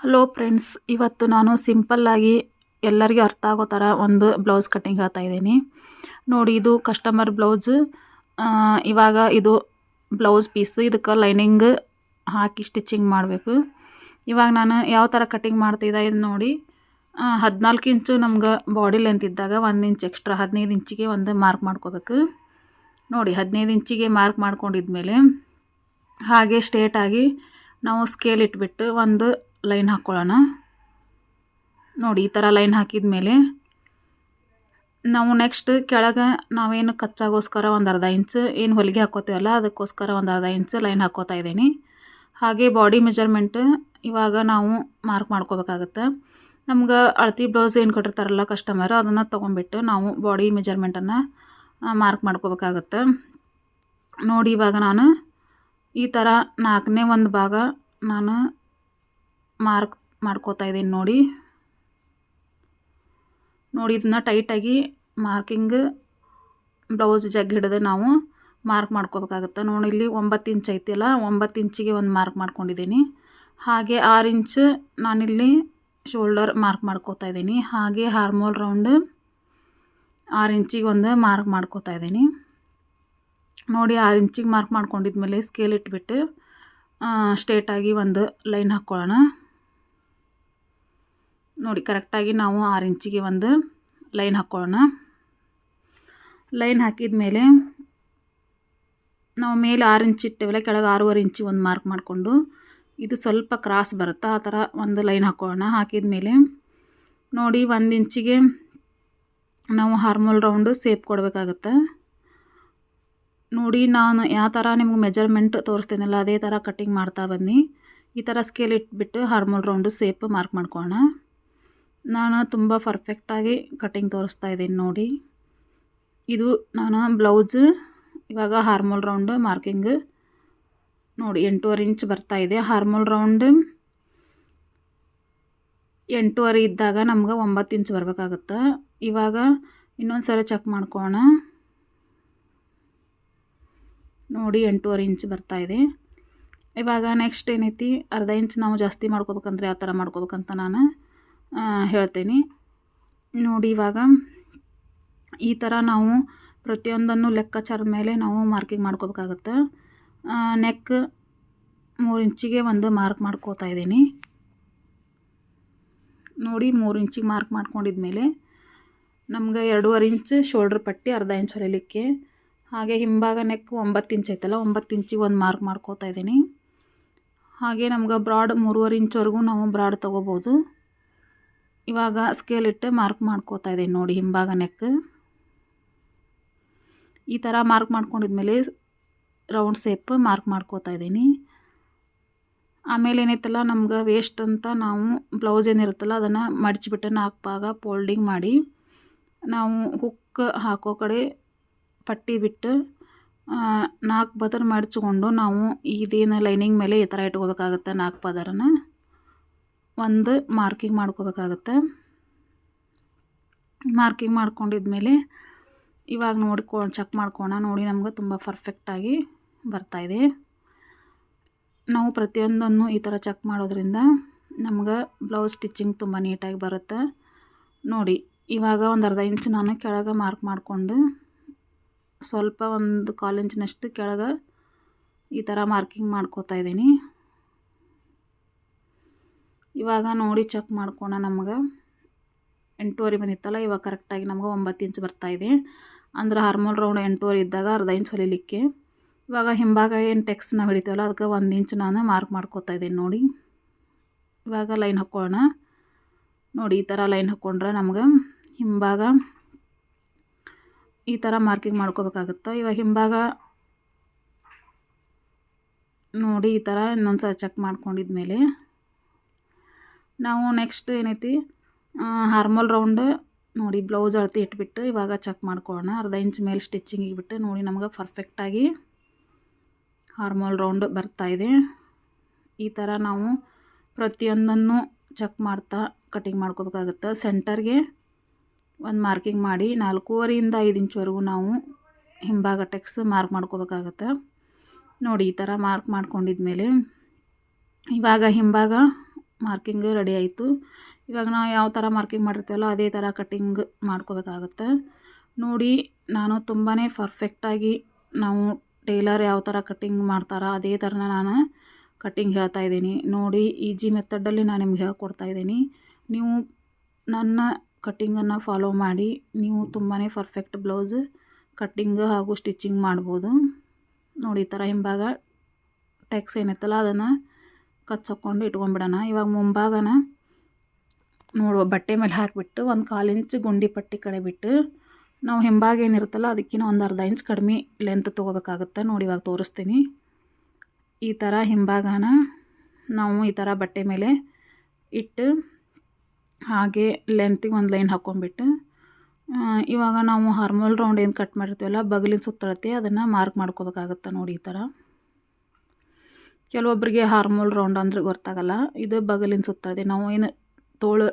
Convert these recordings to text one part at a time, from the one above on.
Hello friends ಇವತ್ತು ನಾನು ಸಿಂಪಲ್ಲಾಗಿ ಎಲ್ಲರಿಗೂ ಅರ್ಥ ಆಗೋ ಥರ ಒಂದು ಬ್ಲೌಸ್ ಕಟ್ಟಿಂಗ್ ಹೇಳ್ತಾ ಇದ್ದೀನಿ. ನೋಡಿ, ಇದು ಕಸ್ಟಮರ್ ಬ್ಲೌಸ್ ಇವಾಗ ಇದು ಬ್ಲೌಸ್ ಪೀಸ್ ಇದಕ್ಕೆ ಲೈನಿಂಗ್ ಹಾಕಿ ಸ್ಟಿಚಿಂಗ್ ಮಾಡಬೇಕು. ಇವಾಗ ನಾನು ಯಾವ ಥರ ಕಟ್ಟಿಂಗ್ ಮಾಡ್ತಿದ್ದೆ ಇದು ನೋಡಿ ಹದಿನಾಲ್ಕು ಇಂಚು ನಮ್ಗೆ ಬಾಡಿ ಲೆಂತ್ ಇದ್ದಾಗ ಒಂದು ಇಂಚ್ ಎಕ್ಸ್ಟ್ರಾ ಹದಿನೈದು ಇಂಚಿಗೆ ಒಂದು ಮಾರ್ಕ್ ಮಾಡ್ಕೋಬೇಕು. ನೋಡಿ, ಹದಿನೈದು ಇಂಚಿಗೆ ಮಾರ್ಕ್ ಮಾಡ್ಕೊಂಡಿದ್ಮೇಲೆ ಹಾಗೆ ಸ್ಟ್ರೇಟಾಗಿ ನಾವು ಸ್ಕೇಲ್ ಇಟ್ಬಿಟ್ಟು ಒಂದು ಲೈನ್ ಹಾಕ್ಕೊಳ್ಳೋಣ. ನೋಡಿ, ಈ ಥರ ಲೈನ್ ಹಾಕಿದ ಮೇಲೆ ನಾವು ನೆಕ್ಸ್ಟ್ ಕೆಳಗೆ ನಾವೇನು ಕಚ್ಚಾಗೋಸ್ಕರ ಒಂದು ಅರ್ಧ ಇಂಚ್, ಏನು ಹೊಲಿಗೆ ಹಾಕೋತೀವಲ್ಲ, ಅದಕ್ಕೋಸ್ಕರ ಒಂದು ಅರ್ಧ ಇಂಚ್ ಲೈನ್ ಹಾಕೋತಾ ಇದ್ದೀನಿ. ಹಾಗೆ ಬಾಡಿ ಮೆಜರ್ಮೆಂಟ್ ಇವಾಗ ನಾವು ಮಾರ್ಕ್ ಮಾಡ್ಕೋಬೇಕಾಗತ್ತೆ. ನಮ್ಗೆ ಅಳತಿ ಬ್ಲೌಸ್ ಏನು ಕೊಟ್ಟಿರ್ತಾರಲ್ಲ ಕಸ್ಟಮರ್ ಅದನ್ನು ತೊಗೊಂಬಿಟ್ಟು ನಾವು ಬಾಡಿ ಮೆಜರ್ಮೆಂಟನ್ನು ಮಾರ್ಕ್ ಮಾಡ್ಕೋಬೇಕಾಗತ್ತೆ. ನೋಡಿ, ಇವಾಗ ನಾನು ಈ ಥರ ನಾಲ್ಕನೇ ಒಂದು ಭಾಗ ನಾನು ಮಾರ್ಕ್ ಮಾಡ್ಕೋತಾ ಇದ್ದೀನಿ ನೋಡಿ. ನೋಡಿ, ಇದನ್ನ ಟೈಟಾಗಿ ಮಾರ್ಕಿಂಗ್ ಬ್ಲೌಸ್ ಜಗ್ ಹಿಡಿದು ನಾವು ಮಾರ್ಕ್ ಮಾಡ್ಕೋಬೇಕಾಗುತ್ತೆ. ನೋಡಿ, ಇಲ್ಲಿ ಒಂಬತ್ತು ಇಂಚ್ ಐತಿಲ್ಲ ಒಂಬತ್ತು ಇಂಚಿಗೆ ಒಂದು ಮಾರ್ಕ್ ಮಾಡ್ಕೊಂಡಿದ್ದೀನಿ. ಹಾಗೆ ಆರು ಇಂಚ್ ನಾನಿಲ್ಲಿ ಶೋಲ್ಡರ್ ಮಾರ್ಕ್ ಮಾಡ್ಕೋತಾ ಇದ್ದೀನಿ. ಹಾಗೆ ಹಾರ್ಮೋಲ್ ರೌಂಡ್ ಆರು ಇಂಚಿಗೆ ಒಂದು ಮಾರ್ಕ್ ಮಾಡ್ಕೋತಾ ಇದ್ದೀನಿ. ನೋಡಿ, ಆರು ಇಂಚಿಗೆ ಮಾರ್ಕ್ ಮಾಡ್ಕೊಂಡಿದ್ಮೇಲೆ ಸ್ಕೇಲ್ ಇಟ್ಬಿಟ್ಟು ಸ್ಟ್ರೇಟಾಗಿ ಒಂದು ಲೈನ್ ಹಾಕ್ಕೊಳ್ಳೋಣ. ನೋಡಿ, ಕರೆಕ್ಟಾಗಿ ನಾವು ಆರು ಇಂಚಿಗೆ ಒಂದು ಲೈನ್ ಹಾಕ್ಕೊಳ್ಳೋಣ. ಲೈನ್ ಹಾಕಿದ ಮೇಲೆ ನಾವು ಮೇಲೆ ಆರು ಇಂಚ್ ಇಟ್ಟೇವಲ್ಲ, ಕೆಳಗೆ ಆರೂವರೆ ಇಂಚಿ ಒಂದು ಮಾರ್ಕ್ ಮಾಡಿಕೊಂಡು ಇದು ಸ್ವಲ್ಪ ಕ್ರಾಸ್ ಬರುತ್ತಾ, ಆ ಥರ ಒಂದು ಲೈನ್ ಹಾಕ್ಕೊಳ್ಳೋಣ. ಹಾಕಿದ ಮೇಲೆ ನೋಡಿ, ಒಂದು ಇಂಚಿಗೆ ನಾವು ಹಾರ್ಮೋಲ್ ರೌಂಡು ಸೇಪ್ ಕೊಡಬೇಕಾಗತ್ತೆ. ನೋಡಿ, ನಾನು ಯಾವ ಥರ ನಿಮ್ಗೆ ಮೆಜರ್ಮೆಂಟ್ ತೋರಿಸ್ತೀನಲ್ಲ, ಅದೇ ಥರ ಕಟ್ಟಿಂಗ್ ಮಾಡ್ತಾ ಬನ್ನಿ. ಈ ಥರ ಸ್ಕೇಲ್ ಇಟ್ಬಿಟ್ಟು ಹಾರ್ಮೋಲ್ ರೌಂಡು ಸೇಪ್ ಮಾರ್ಕ್ ಮಾಡ್ಕೊಳ್ಳೋಣ. ನಾನು ತುಂಬ ಪರ್ಫೆಕ್ಟಾಗಿ ಕಟ್ಟಿಂಗ್ ತೋರಿಸ್ತಾ ಇದ್ದೀನಿ ನೋಡಿ. ಇದು ನಾನು ಬ್ಲೌಸ್ ಇವಾಗ ಹಾರ್ಮೋಲ್ ರೌಂಡ್ ಮಾರ್ಕಿಂಗ್ ನೋಡಿ, ಎಂಟೂವರೆ ಇಂಚ್ ಬರ್ತಾ ಇದೆ. ಹಾರ್ಮೋಲ್ ರೌಂಡ್ ಎಂಟೂವರೆ ಇದ್ದಾಗ ನಮ್ಗೆ ಒಂಬತ್ತು ಇಂಚ್ ಬರಬೇಕಾಗುತ್ತೆ. ಇವಾಗ ಇನ್ನೊಂದು ಸರಿ ಚೆಕ್ ಮಾಡ್ಕೋಣ. ನೋಡಿ, ಎಂಟೂವರೆ ಇಂಚ್ ಬರ್ತಾ ಇದೆ. ಇವಾಗ ನೆಕ್ಸ್ಟ್ ಏನೈತಿ? ಅರ್ಧ ಇಂಚ್ ನಾವು ಜಾಸ್ತಿ ಮಾಡ್ಕೋಬೇಕಂದ್ರೆ ಯಾವ ಥರ ಮಾಡ್ಕೋಬೇಕಂತ ನಾನು? ಹೇಳ್ತೀನಿ. ನೋಡಿ, ಇವಾಗ ಈ ಥರ ನಾವು ಪ್ರತಿಯೊಂದನ್ನು ಲೆಕ್ಕಾಚಾರದ ಮೇಲೆ ನಾವು ಮಾರ್ಕಿಂಗ್ ಮಾಡ್ಕೋಬೇಕಾಗತ್ತೆ. ನೆಕ್ ಮೂರು ಇಂಚಿಗೆ ಒಂದು ಮಾರ್ಕ್ ಮಾಡ್ಕೋತಾ ಇದ್ದೀನಿ. ನೋಡಿ, ಮೂರು ಇಂಚಿಗೆ ಮಾರ್ಕ್ ಮಾಡ್ಕೊಂಡಿದ್ಮೇಲೆ ನಮ್ಗೆ ಎರಡೂವರೆ ಇಂಚ್ ಶೋಲ್ಡ್ರ್ ಪಟ್ಟಿ ಅರ್ಧ ಇಂಚ್ ಹೊಲಿಲಿಕ್ಕೆ. ಹಾಗೆ ಹಿಂಭಾಗ ನೆಕ್ ಒಂಬತ್ತು ಇಂಚ್ ಐತಲ್ಲ, ಒಂಬತ್ತು ಇಂಚಿಗೆ ಒಂದು ಮಾರ್ಕ್ ಮಾಡ್ಕೋತಾ ಇದ್ದೀನಿ. ಹಾಗೆ ನಮ್ಗೆ ಬ್ರಾಡ್ ಮೂರುವರೆ ಇಂಚ್ವರೆಗೂ ನಾವು ಬ್ರಾಡ್ ತೊಗೋಬೋದು. ಇವಾಗ ಸ್ಕೇಲ್ ಇಟ್ಟು ಮಾರ್ಕ್ ಮಾಡ್ಕೋತಾ ಇದ್ದೀನಿ ನೋಡಿ ಹಿಂಭಾಗ ನೆಕ್ ಈ ಥರ ಮಾರ್ಕ್ ಮಾಡ್ಕೊಂಡಿದ್ಮೇಲೆ ರೌಂಡ್ ಸೇಪ್ ಮಾರ್ಕ್ ಮಾಡ್ಕೋತಾ ಇದ್ದೀನಿ. ಆಮೇಲೆ ಏನೈತಲ್ಲ ನಮ್ಗೆ ವೇಸ್ಟ್ ಅಂತ ನಾವು ಬ್ಲೌಸ್ ಏನಿರುತ್ತಲ್ಲ ಅದನ್ನು ಮಡಚಿಬಿಟ್ಟು ನಾಲ್ಕು ಭಾಗ ಫೋಲ್ಡಿಂಗ್ ಮಾಡಿ, ನಾವು ಹುಕ್ ಹಾಕೋ ಕಡೆ ಪಟ್ಟಿ ಬಿಟ್ಟು ನಾಲ್ಕು ಬದರ್ ಮಡಚ್ಕೊಂಡು ನಾವು ಇದೇನು ಲೈನಿಂಗ್ ಮೇಲೆ ಈ ಥರ ಇಟ್ಕೋಬೇಕಾಗತ್ತೆ ನಾಲ್ಕು ಪದರನ ಒಂದು ಮಾರ್ಕಿಂಗ್ ಮಾಡ್ಕೋಬೇಕಾಗತ್ತೆ. ಮಾರ್ಕಿಂಗ್ ಮಾಡ್ಕೊಂಡಿದ್ಮೇಲೆ ಇವಾಗ ನೋಡ್ಕೊಂಡು ಚೆಕ್ ಮಾಡ್ಕೋಣ. ನೋಡಿ ನಮ್ಗೆ ತುಂಬ ಪರ್ಫೆಕ್ಟಾಗಿ ಬರ್ತಾಯಿದೆ ನಾವು ಪ್ರತಿಯೊಂದನ್ನು ಈ ಥರ ಚೆಕ್ ಮಾಡೋದ್ರಿಂದ ನಮ್ಗೆ ಬ್ಲೌಸ್ ಸ್ಟಿಚ್ಚಿಂಗ್ ತುಂಬ ನೀಟಾಗಿ ಬರುತ್ತೆ. ನೋಡಿ, ಇವಾಗ ಒಂದು ಅರ್ಧ ಇಂಚ್ ನಾನು ಕೆಳಗೆ ಮಾರ್ಕ್ ಮಾಡಿಕೊಂಡು ಸ್ವಲ್ಪ ಒಂದು ಕಾಲು ಇಂಚಿನಷ್ಟು ಕೆಳಗೆ ಈ ಥರ ಮಾರ್ಕಿಂಗ್ ಮಾಡ್ಕೋತಾ ಇದ್ದೀನಿ. ಇವಾಗ ನೋಡಿ ಚೆಕ್ ಮಾಡ್ಕೋಣ ನಮ್ಗೆ. ಎಂಟೂವರೆ ಬಂದಿತ್ತಲ್ಲ, ಇವಾಗ ಕರೆಕ್ಟಾಗಿ ನಮ್ಗೆ ಒಂಬತ್ತು ಇಂಚ್ ಬರ್ತಾಯಿದೆ ಅಂದ್ರೆ ಹಾರ್ಮೋಲ್ ರೌಂಡ್ ಎಂಟೂವರೆ ಇದ್ದಾಗ ಅರ್ಧ ಇಂಚ್ ಹೊಲಿಲಿಕ್ಕೆ. ಇವಾಗ ಹಿಂಭಾಗ ಏನು ಟೆಕ್ಸ್ ನಾವು ಹಿಡಿತೀವಲ್ಲ, ಅದಕ್ಕೆ ಒಂದು ಇಂಚ್ ನಾನು ಮಾರ್ಕ್ ಮಾಡ್ಕೋತಾ ಇದ್ದೀನಿ ನೋಡಿ. ಇವಾಗ ಲೈನ್ ಹಾಕ್ಕೊಳ್ಳೋಣ ನೋಡಿ, ಈ ಥರ ಲೈನ್ ಹಾಕ್ಕೊಂಡ್ರೆ ನಮ್ಗೆ ಹಿಂಭಾಗ ಈ ಥರ ಮಾರ್ಕಿಂಗ್ ಮಾಡ್ಕೋಬೇಕಾಗುತ್ತೆ. ಇವಾಗ ಹಿಂಭಾಗ ನೋಡಿ ಈ ಥರ ಇನ್ನೊಂದು ಸಲ ಚೆಕ್ ಮಾಡ್ಕೊಂಡಿದ್ಮೇಲೆ ನಾವು ನೆಕ್ಸ್ಟ್ ಏನೈತಿ ಹಾರ್ಮೋಲ್ ರೌಂಡ್ ನೋಡಿ ಬ್ಲೌಸ್ ಅಳತೆ ಇಟ್ಬಿಟ್ಟು ಇವಾಗ ಚೆಕ್ ಮಾಡ್ಕೊಳ್ಳೋಣ. ಅರ್ಧ ಇಂಚ್ ಮೇಲೆ ಸ್ಟಿಚಿಂಗ್ ಇಟ್ಬಿಟ್ಟು ನೋಡಿ ನಮಗೆ ಪರ್ಫೆಕ್ಟಾಗಿ ಹಾರ್ಮೋಲ್ ರೌಂಡ್ ಬರ್ತಾಯಿದೆ ಈ ಥರ ನಾವು ಪ್ರತಿಯೊಂದನ್ನು ಚೆಕ್ ಮಾಡ್ತಾ ಕಟಿಂಗ್ ಮಾಡ್ಕೋಬೇಕಾಗುತ್ತೆ. ಸೆಂಟರ್ಗೆ ಒಂದು ಮಾರ್ಕಿಂಗ್ ಮಾಡಿ ನಾಲ್ಕೂವರೆಯಿಂದ ಐದು ಇಂಚ್ವರೆಗೂ ನಾವು ಹಿಂಭಾಗ ಟೆಕ್ಸ್ ಮಾರ್ಕ್ ಮಾಡ್ಕೋಬೇಕಾಗತ್ತೆ. ನೋಡಿ ಈ ಥರ ಮಾರ್ಕ್ ಮಾಡ್ಕೊಂಡಿದ್ಮೇಲೆ ಇವಾಗ ಹಿಂಭಾಗ ಮಾರ್ಕಿಂಗ್ ರೆಡಿ ಆಯಿತು. ಇವಾಗ ನಾವು ಯಾವ ಥರ ಮಾರ್ಕಿಂಗ್ ಮಾಡಿರ್ತೀವಲ್ಲ ಅದೇ ಥರ ಕಟ್ಟಿಂಗ್ ಮಾಡ್ಕೋಬೇಕಾಗತ್ತೆ. ನೋಡಿ, ನಾನು ತುಂಬಾ ಪರ್ಫೆಕ್ಟಾಗಿ ನಾವು ಟೇಲರ್ ಯಾವ ಥರ ಕಟ್ಟಿಂಗ್ ಮಾಡ್ತಾರೋ ಅದೇ ಥರನ ನಾನು ಕಟ್ಟಿಂಗ್ ಹೇಳ್ತಾ ಇದ್ದೀನಿ. ನೋಡಿ, ಈಜಿ ಮೆಥಡಲ್ಲಿ ನಾನು ನಿಮ್ಗೆ ಹೇಳ್ಕೊಡ್ತಾ ಇದ್ದೀನಿ. ನೀವು ನನ್ನ ಕಟ್ಟಿಂಗನ್ನು ಫಾಲೋ ಮಾಡಿ, ನೀವು ತುಂಬಾ ಪರ್ಫೆಕ್ಟ್ ಬ್ಲೌಸ್ ಕಟ್ಟಿಂಗ್ ಹಾಗೂ ಸ್ಟಿಚಿಂಗ್ ಮಾಡ್ಬೋದು. ನೋಡಿ, ಈ ಥರ ಹಿಂಭಾಗ ಟ್ಯಾಕ್ಸ್ ಏನಿತ್ತಲ್ಲ ಅದನ್ನು ಕಚ್ಚಕೊಂಡು ಇಟ್ಕೊಂಡ್ಬಿಡೋಣ ಇವಾಗ ಮುಂಭಾಗನ ನೋಡುವ ಬಟ್ಟೆ ಮೇಲೆ ಹಾಕಿಬಿಟ್ಟು ಒಂದು ಕಾಲು ಇಂಚ್ ಗುಂಡಿ ಪಟ್ಟಿ ಕಡೆ ಬಿಟ್ಟು ನಾವು ಹಿಂಭಾಗ ಏನಿರುತ್ತಲ್ಲ ಅದಕ್ಕಿಂತ ಒಂದು ಅರ್ಧ ಇಂಚ್ ಕಡಿಮೆ ಲೆಂತ್ ತೊಗೋಬೇಕಾಗುತ್ತೆ. ನೋಡಿ ಇವಾಗ ತೋರಿಸ್ತೀನಿ. ಈ ಥರ ಹಿಂಭಾಗನ ನಾವು ಈ ಥರ ಬಟ್ಟೆ ಮೇಲೆ ಇಟ್ಟು ಹಾಗೆ ಲೆಂತಿಗೆ ಒಂದು ಲೈನ್ ಹಾಕ್ಕೊಂಡ್ಬಿಟ್ಟು ಇವಾಗ ನಾವು ಹಾರ್ಮೋಲ್ ರೌಂಡ್ ಏನು ಕಟ್ ಮಾಡಿರ್ತೀವಲ್ಲ, ಬಗಲಿನ ಸುತ್ತಳತೆ ಅದನ್ನು ಮಾರ್ಕ್ ಮಾಡ್ಕೋಬೇಕಾಗತ್ತೆ ನೋಡಿ ಈ ಥರ ಕೆಲವೊಬ್ಬರಿಗೆ ಹಾರ್ಮೋಲ್ ರೌಂಡ್ ಅಂದ್ರೆ ಗೊತ್ತಾಗಲ್ಲ. ಇದು ಬಗಲಿನ ಸುತ್ತಳತೆ ನಾವು ಏನು ತೋಳು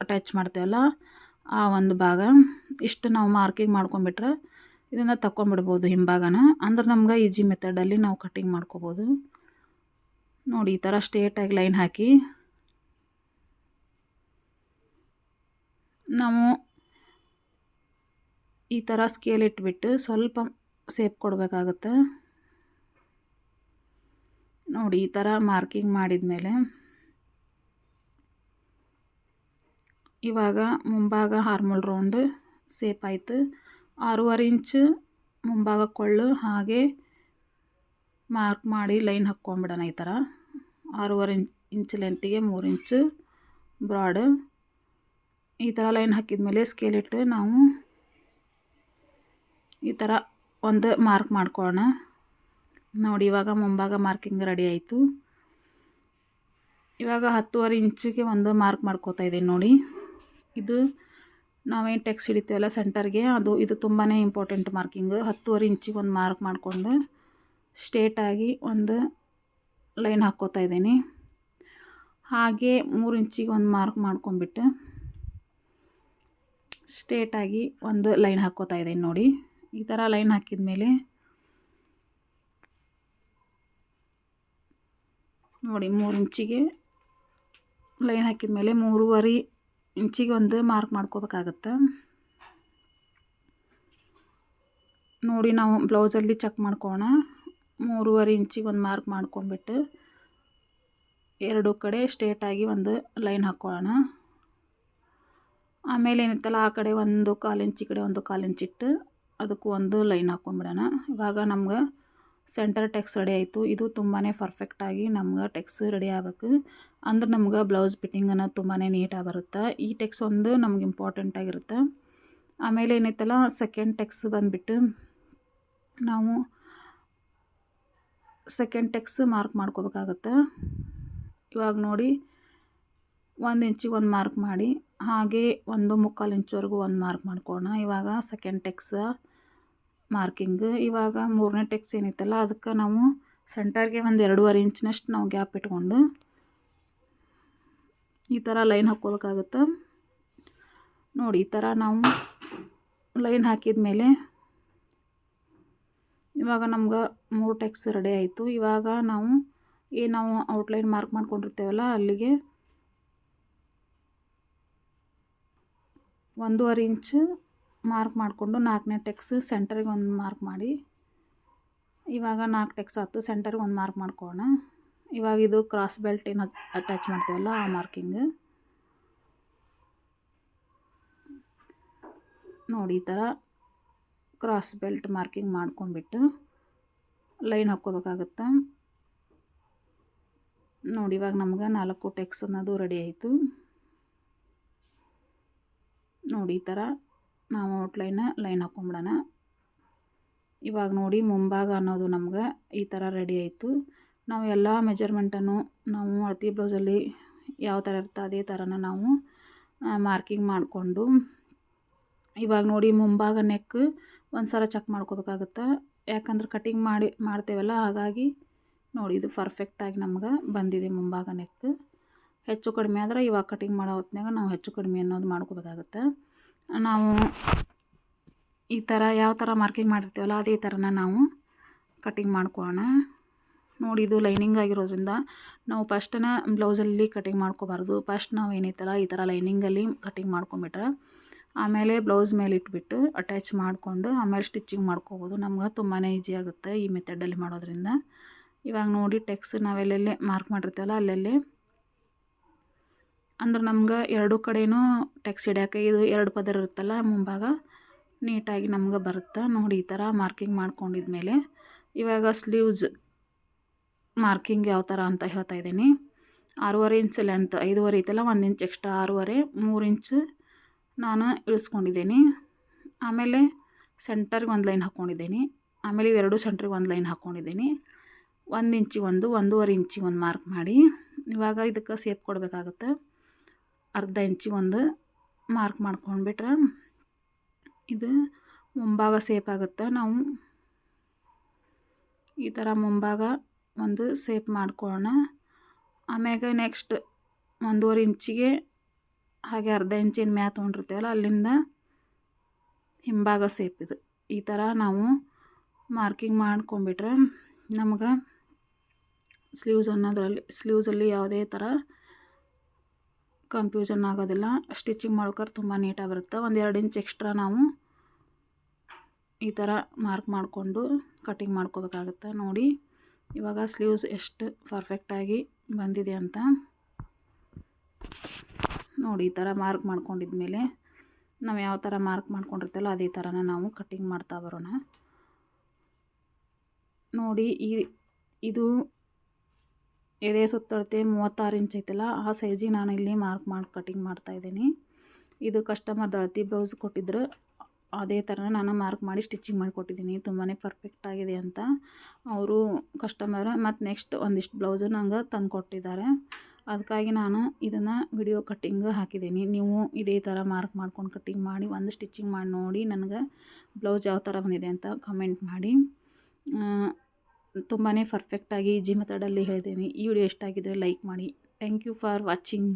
ಅಟ್ಯಾಚ್ ಮಾಡ್ತೇವಲ್ಲ, ಆ ಒಂದು ಭಾಗ ಇಷ್ಟು ನಾವು ಮಾರ್ಕಿಂಗ್ ಮಾಡ್ಕೊಂಬಿಟ್ರೆ ಇದನ್ನು ತಗೊಂಬಿಡ್ಬೋದು ಹಿಂಭಾಗನ. ಅಂದ್ರೆ ನಮ್ಗೆ ಈಜಿ ಮೆಥಡಲ್ಲಿ ನಾವು ಕಟ್ಟಿಂಗ್ ಮಾಡ್ಕೋಬೋದು. ನೋಡಿ, ಈ ಥರ ಸ್ಟ್ರೇಟಾಗಿ ಲೈನ್ ಹಾಕಿ. ನಾವು ಈ ಥರ ಸ್ಕೇಲ್ ಇಟ್ಬಿಟ್ಟು ಸ್ವಲ್ಪ ಸೇಪ್ ಕೊಡಬೇಕಾಗತ್ತೆ. ನೋಡಿ, ಈ ಥರ ಮಾರ್ಕಿಂಗ್ ಮಾಡಿದ ಮೇಲೆ ಇವಾಗ ಮುಂಭಾಗ ಹಾರ್ಮೋಲ್ ರೌಂಡ್ ಸೇಪ್ ಆಯಿತು. ಆರೂವರೆ ಇಂಚ್ ಮುಂಭಾಗ ಕೊಳ್ಳು, ಹಾಗೆ ಮಾರ್ಕ್ ಮಾಡಿ ಲೈನ್ ಹಾಕ್ಕೊಂಬಿಡೋಣ ಈ ಥರ ಆರೂವರೆ ಇಂಚ್ ಇಂಚ್ ಲೆಂತಿಗೆ ಮೂರು ಇಂಚು ಬ್ರಾಡ್ ಈ ಥರ ಲೈನ್ ಹಾಕಿದ್ಮೇಲೆ ಸ್ಕೇಲ್ ಇಟ್ಟು ನಾವು ಈ ಥರ ಒಂದು ಮಾರ್ಕ್ ಮಾಡ್ಕೊಳ್ಳೋಣ. ನೋಡಿ, ಇವಾಗ ಮುಂಭಾಗ ಮಾರ್ಕಿಂಗ್ ರೆಡಿ ಆಯಿತು. ಇವಾಗ ಹತ್ತುವರೆ ಇಂಚಿಗೆ ಒಂದು ಮಾರ್ಕ್ ಮಾಡ್ಕೋತಾ ಇದ್ದೀನಿ ನೋಡಿ. ಇದು ನಾವೇನು ಟೆಕ್ಸ್ಟ್ ಹಿಡಿತೀವಲ್ಲ ಸೆಂಟರ್ಗೆ ಅದು, ಇದು ತುಂಬಾ ಇಂಪಾರ್ಟೆಂಟ್ ಮಾರ್ಕಿಂಗ್ ಹತ್ತುವರೆ ಇಂಚಿಗೆ ಒಂದು ಮಾರ್ಕ್ ಮಾಡಿಕೊಂಡು ಸ್ಟ್ರೇಟಾಗಿ ಒಂದು ಲೈನ್ ಹಾಕ್ಕೋತಾ ಇದ್ದೀನಿ. ಹಾಗೆ ಮೂರು ಇಂಚಿಗೆ ಒಂದು ಮಾರ್ಕ್ ಮಾಡ್ಕೊಂಬಿಟ್ಟು ಸ್ಟ್ರೇಟಾಗಿ ಒಂದು ಲೈನ್ ಹಾಕ್ಕೋತಾ ಇದ್ದೀನಿ ನೋಡಿ. ಈ ಥರ ಲೈನ್ ಹಾಕಿದ ಮೇಲೆ ನೋಡಿ, ಮೂರು ಇಂಚಿಗೆ ಲೈನ್ ಹಾಕಿದ ಮೇಲೆ ಮೂರುವರೆ ಇಂಚಿಗೆ ಒಂದು ಮಾರ್ಕ್ ಮಾಡ್ಕೋಬೇಕಾಗತ್ತೆ? ನೋಡಿ, ನಾವು ಬ್ಲೌಸಲ್ಲಿ ಚೆಕ್ ಮಾಡ್ಕೋಣ. ಮೂರುವರೆ ಇಂಚಿಗೆ ಒಂದು ಮಾರ್ಕ್ ಮಾಡ್ಕೊಂಬಿಟ್ಟು ಎರಡು ಕಡೆ ಸ್ಟ್ರೇಟಾಗಿ ಒಂದು ಲೈನ್ ಹಾಕ್ಕೊಳ್ಳೋಣ ಆಮೇಲೆ ಏನಿತ್ತಲ್ಲ, ಆ ಕಡೆ ಒಂದು ಕಾಲು ಇಂಚು ಕಡೆ ಒಂದು ಕಾಲು ಇಂಚಿಟ್ಟು ಅದಕ್ಕೂ ಒಂದು ಲೈನ್ ಹಾಕ್ಕೊಂಬಿಡೋಣ ಇವಾಗ ನಮ್ಗೆ ಸೆಂಟರ್ ಟೆಕ್ಸ್ ರೆಡಿ ಆಯಿತು. ಇದು ತುಂಬಾ ಪರ್ಫೆಕ್ಟಾಗಿ ನಮ್ಗೆ ಟೆಕ್ಸ್ ರೆಡಿ ಆಗಬೇಕು. ಅಂದ್ರೆ ನಮ್ಗೆ ಬ್ಲೌಸ್ ಫಿಟ್ಟಿಂಗ್ ಅನ್ನೋದು ತುಂಬಾ ನೀಟಾಗಿ ಬರುತ್ತೆ? ಈ ಟೆಕ್ಸ್ ಒಂದು ನಮ್ಗೆ ಇಂಪಾರ್ಟೆಂಟ್ ಆಗಿರುತ್ತೆ. ಆಮೇಲೆ ಏನೈತಲ್ಲ ಸೆಕೆಂಡ್ ಟೆಕ್ಸ್ ಬಂದುಬಿಟ್ಟು ನಾವು ಸೆಕೆಂಡ್ ಟೆಕ್ಸ್ ಮಾರ್ಕ್ ಮಾಡ್ಕೋಬೇಕಾಗತ್ತೆ. ಇವಾಗ ನೋಡಿ, ಒಂದು ಇಂಚಿಗೆ ಒಂದು ಮಾರ್ಕ್ ಮಾಡಿ, ಹಾಗೆ ಒಂದು ಮುಕ್ಕಾಲು ಇಂಚ್ವರೆಗೂ ಒಂದು ಮಾರ್ಕ್ ಮಾಡ್ಕೊಳ್ಳೋಣ ಇವಾಗ ಸೆಕೆಂಡ್ ಟೆಕ್ಸ್ ಮಾರ್ಕಿಂಗ್. ಇವಾಗ ಮೂರನೇ ಟೆಕ್ಸ್ ಏನೈತಲ್ಲ ಅದಕ್ಕೆ ನಾವು ಸೆಂಟರ್ಗೆ ಒಂದು ಎರಡೂವರೆ ಇಂಚಿನಷ್ಟು ನಾವು ಗ್ಯಾಪ್ ಇಟ್ಕೊಂಡು ಈ ಥರ ಲೈನ್ ಹಾಕ್ಕೋಬೇಕಾಗುತ್ತೆ ನೋಡಿ, ಈ ಥರ ನಾವು ಲೈನ್ ಹಾಕಿದ ಮೇಲೆ ಇವಾಗ ನಮ್ಗೆ ಮೂರು ಟೆಕ್ಸ್ ರೆಡಿ ಆಯಿತು. ಇವಾಗ ನಾವು ಏನು ನಾವು ಔಟ್ಲೈನ್ ಮಾರ್ಕ್ ಮಾಡ್ಕೊಂಡಿರ್ತೇವಲ್ಲ, ಅಲ್ಲಿಗೆ ಒಂದೂವರೆ ಇಂಚು ಮಾರ್ಕ್ ಮಾಡಿಕೊಂಡು ನಾಲ್ಕನೇ ಟೆಕ್ಸ್ ಸೆಂಟರಿಗೆ ಒಂದು ಮಾರ್ಕ್ ಮಾಡಿ. ಇವಾಗ ನಾಲ್ಕು ಟೆಕ್ಸ್ ಹತ್ತು ಸೆಂಟರ್ಗೆ ಒಂದು ಮಾರ್ಕ್ ಮಾಡ್ಕೊಳ್ಳೋಣ ಇವಾಗ ಇದು ಕ್ರಾಸ್ ಬೆಲ್ಟ್ ಏನು ಅಟ್ಯಾಚ್ ಮಾಡ್ತೀವಲ್ಲ ಆ ಮಾರ್ಕಿಂಗ್ ನೋಡಿ ಈ ಥರ ಕ್ರಾಸ್ ಬೆಲ್ಟ್ ಮಾರ್ಕಿಂಗ್ ಮಾಡ್ಕೊಂಬಿಟ್ಟು ಲೈನ್ ಹಾಕ್ಕೋಬೇಕಾಗತ್ತೆ? ನೋಡಿ ಇವಾಗ ನಮ್ಗೆ ನಾಲ್ಕು ಟೆಕ್ಸ್ ಅನ್ನೋದು ರೆಡಿ ಆಯಿತು. ನೋಡಿ ಈ ಥರ ನಾವು ಔಟ್ಲೈನ ಲೈನ್ ಹಾಕ್ಕೊಂಬಿಡೋಣ ಇವಾಗ ನೋಡಿ ಮುಂಭಾಗ ಅನ್ನೋದು ನಮ್ಗೆ ಈ ಥರ ರೆಡಿ ಆಯಿತು. ನಾವು ಎಲ್ಲ ಮೆಜರ್ಮೆಂಟನ್ನು ನಾವು ಅಳತಿ ಬ್ಲೌಸಲ್ಲಿ ಯಾವ ಥರ ಇರ್ತೋ ಅದೇ ಥರನ ನಾವು ಮಾರ್ಕಿಂಗ್ ಮಾಡಿಕೊಂಡು, ಇವಾಗ ನೋಡಿ ಮುಂಭಾಗ ನೆಕ್ ಒಂದು ಸಲ ಚೆಕ್ ಮಾಡ್ಕೋಬೇಕಾಗುತ್ತೆ. ಯಾಕಂದ್ರೆ ಕಟಿಂಗ್ ಮಾಡಿ, ಮಾಡ್ತೇವಲ್ಲ, ಹಾಗಾಗಿ ನೋಡಿ ಇದು ಪರ್ಫೆಕ್ಟಾಗಿ ನಮ್ಗೆ ಬಂದಿದೆ ಮುಂಭಾಗ ನೆಕ್ ಹೆಚ್ಚು ಕಡಿಮೆ ಆದ್ರೆ ಇವಾಗ ಕಟಿಂಗ್ ಮಾಡೋ ಹೊತ್ನಾಗ ನಾವು ಹೆಚ್ಚು ಕಡಿಮೆ ಅನ್ನೋದು ಮಾಡ್ಕೋಬೇಕಾಗತ್ತೆ. ನಾವು ಈ ಥರ ಯಾವ ಥರ ಮಾರ್ಕಿಂಗ್ ಮಾಡಿರ್ತೀವಲ್ಲ ಅದೇ ಥರನ ನಾವು ಕಟಿಂಗ್ ಮಾಡ್ಕೊಳ್ಳೋಣ. ನೋಡಿ ಇದು ಲೈನಿಂಗ್ ಆಗಿರೋದ್ರಿಂದ ನಾವು ಫಸ್ಟನ ಬ್ಲೌಸಲ್ಲಿ ಕಟಿಂಗ್ ಮಾಡ್ಕೋಬಾರ್ದು. ಫಸ್ಟ್ ನಾವು ಏನೈತಲ್ಲ ಈ ಥರ ಲೈನಿಂಗಲ್ಲಿ ಕಟಿಂಗ್ ಮಾಡ್ಕೊಂಬಿಟ್ರೆ ಆಮೇಲೆ ಬ್ಲೌಸ್ ಮೇಲೆ ಇಟ್ಬಿಟ್ಟು ಅಟ್ಯಾಚ್ ಮಾಡಿಕೊಂಡು ಆಮೇಲೆ ಸ್ಟಿಚಿಂಗ್ ಮಾಡ್ಕೋಬೋದು. ನಮ್ಗೆ ತುಂಬಾ ಈಜಿ ಆಗುತ್ತೆ ಈ ಮೆಥಡಲ್ಲಿ ಮಾಡೋದ್ರಿಂದ. ಇವಾಗ ನೋಡಿ ಟೆಕ್ಸ್ ನಾವೆಲ್ಲೆಲ್ಲೇ ಮಾರ್ಕ್ ಮಾಡಿರ್ತೀವಲ್ಲ ಅಲ್ಲೆಲ್ಲೇ ಅಂದ್ರೆ ನಮ್ಗೆ ಎರಡು ಕಡೆನೂ ಟೆಕ್ಸ್ ಹಿಡ್ಯಾಕೆ ಇದು ಎರಡು ಪದರ ಇರುತ್ತಲ್ಲ ಮುಂಭಾಗ, ನೀಟಾಗಿ ನಮ್ಗೆ ಬರುತ್ತೆ. ನೋಡಿ ಈ ಥರ ಮಾರ್ಕಿಂಗ್ ಮಾಡ್ಕೊಂಡಿದ್ಮೇಲೆ ಇವಾಗ ಸ್ಲೀವ್ಸ್ ಮಾರ್ಕಿಂಗ್ ಯಾವ ಥರ ಅಂತ ಹೇಳ್ತಾ ಇದ್ದೀನಿ. ಆರೂವರೆ ಇಂಚ್ ಲೆಂತ್ ಐದೂವರೆ ಐತಲ್ಲ, ಒಂದು ಇಂಚ್ ಎಕ್ಸ್ಟ್ರಾ ಆರೂವರೆ, ಮೂರು ಇಂಚ್ ನಾನು ಇಳಿಸ್ಕೊಂಡಿದ್ದೀನಿ. ಆಮೇಲೆ ಸೆಂಟರ್ಗೆ ಒಂದು ಲೈನ್ ಹಾಕ್ಕೊಂಡಿದ್ದೀನಿ ಆಮೇಲೆ ಇವೆರಡು ಸೆಂಟ್ರಿಗೆ ಒಂದು ಲೈನ್ ಹಾಕ್ಕೊಂಡಿದ್ದೀನಿ ಒಂದು ಇಂಚಿಗೆ ಒಂದು, ಒಂದೂವರೆ ಇಂಚಿಗೆ ಒಂದು ಮಾರ್ಕ್ ಮಾಡಿ. ಇವಾಗ ಇದಕ್ಕೆ ಸೇಪ್ ಕೊಡಬೇಕಾಗುತ್ತೆ. ಅರ್ಧ ಇಂಚಿಗೆ ಒಂದು ಮಾರ್ಕ್ ಮಾಡ್ಕೊಂಡ್ಬಿಟ್ರೆ ಇದು ಮುಂಭಾಗ ಸೇಪ್ ಆಗುತ್ತೆ. ನಾವು ಈ ಥರ ಮುಂಭಾಗ ಒಂದು ಸೇಪ್ ಮಾಡ್ಕೊಳ್ಳೋಣ. ಆಮ್ಯಾಗ ನೆಕ್ಸ್ಟ್ ಒಂದೂವರೆ ಇಂಚಿಗೆ ಹಾಗೆ ಅರ್ಧ ಇಂಚಿನ ಮ್ಯಾ ತೊಗೊಂಡಿರ್ತೀವಲ್ಲ, ಅಲ್ಲಿಂದ ಹಿಂಭಾಗ ಸೇಪ್ ಇದು. ಈ ಥರ ನಾವು ಮಾರ್ಕಿಂಗ್ ಮಾಡ್ಕೊಂಬಿಟ್ರೆ ನಮ್ಗೆ ಸ್ಲೀವ್ಸ್ ಅನ್ನೋದ್ರಲ್ಲಿ ಸ್ಲೀವ್ಸಲ್ಲಿ ಯಾವುದೇ ಥರ ಕನ್ಫ್ಯೂಷನ್ ಆಗೋದಿಲ್ಲ. ಸ್ಟಿಚಿಂಗ್ ಮಾಡ್ಬೇಕಾದ್ರೆ ತುಂಬ ನೀಟಾಗಿ ಬರುತ್ತೆ. ಒಂದು ಎರಡು ಇಂಚ್ ಎಕ್ಸ್ಟ್ರಾ ನಾವು ಈ ಥರ ಮಾರ್ಕ್ ಮಾಡಿಕೊಂಡು ಕಟಿಂಗ್ ಮಾಡ್ಕೋಬೇಕಾಗುತ್ತೆ. ನೋಡಿ, ಇವಾಗ ಸ್ಲೀವ್ಸ್ ಎಷ್ಟು ಪರ್ಫೆಕ್ಟಾಗಿ ಬಂದಿದೆ ಅಂತ. ನೋಡಿ, ಈ ಥರ ಮಾರ್ಕ್ ಮಾಡ್ಕೊಂಡಿದ್ಮೇಲೆ ನಾವು ಯಾವ ಥರ ಮಾರ್ಕ್ ಮಾಡ್ಕೊಂಡಿರ್ತೇವಲ್ಲ ಅದೇ ಥರನ ನಾವು ಕಟ್ಟಿಂಗ್ ಮಾಡ್ತಾ ಬರೋಣ. ನೋಡಿ, ಈ, ಇದು ಎದೆ ಸುತ್ತಳತೆ ಮೂವತ್ತಾರು ಇಂಚ್ ಐತಲ್ಲ, ಆ ಸೈಜಿಗೆ ನಾನು ಇಲ್ಲಿ ಮಾರ್ಕ್ ಮಾಡಿ ಕಟಿಂಗ್ ಮಾಡ್ತಾಯಿದ್ದೀನಿ ಇದು ಕಸ್ಟಮರ್ ಅಳತಿ ಬ್ಲೌಸ್ ಕೊಟ್ಟಿದ್ರು. ಅದೇ ಥರ ನಾನು ಮಾರ್ಕ್ ಮಾಡಿ ಸ್ಟಿಚಿಂಗ್ ಮಾಡಿಕೊಟ್ಟಿದ್ದೀನಿ ತುಂಬಾ ಪರ್ಫೆಕ್ಟ್ ಆಗಿದೆ ಅಂತ ಅವರು ಕಸ್ಟಮರ್ ಮತ್ತು ನೆಕ್ಸ್ಟ್ ಒಂದಿಷ್ಟು ಬ್ಲೌಸು ನಂಗೆ ತಂದು ಕೊಟ್ಟಿದ್ದಾರೆ. ಅದಕ್ಕಾಗಿ ನಾನು ಇದನ್ನು ವಿಡಿಯೋ ಕಟ್ಟಿಂಗ್ ಹಾಕಿದ್ದೀನಿ. ನೀವು ಇದೇ ಥರ ಮಾರ್ಕ್ ಮಾಡ್ಕೊಂಡು ಕಟ್ಟಿಂಗ್ ಮಾಡಿ, ಒಂದು ಸ್ಟಿಚಿಂಗ್ ಮಾಡಿ ನೋಡಿ ನನಗೆ ಬ್ಲೌಸ್ ಯಾವ ಥರ ಬಂದಿದೆ ಅಂತ ಕಮೆಂಟ್ ಮಾಡಿ. ತುಂಬಾ ಪರ್ಫೆಕ್ಟಾಗಿ ಈಜಿ ಮೆಥಡಲ್ಲಿ ಹೇಳಿದ್ದೀನಿ. ಈ ವಿಡಿಯೋ ಇಷ್ಟ ಆಗಿದ್ದರೆ ಲೈಕ್ ಮಾಡಿ. Thank you for watching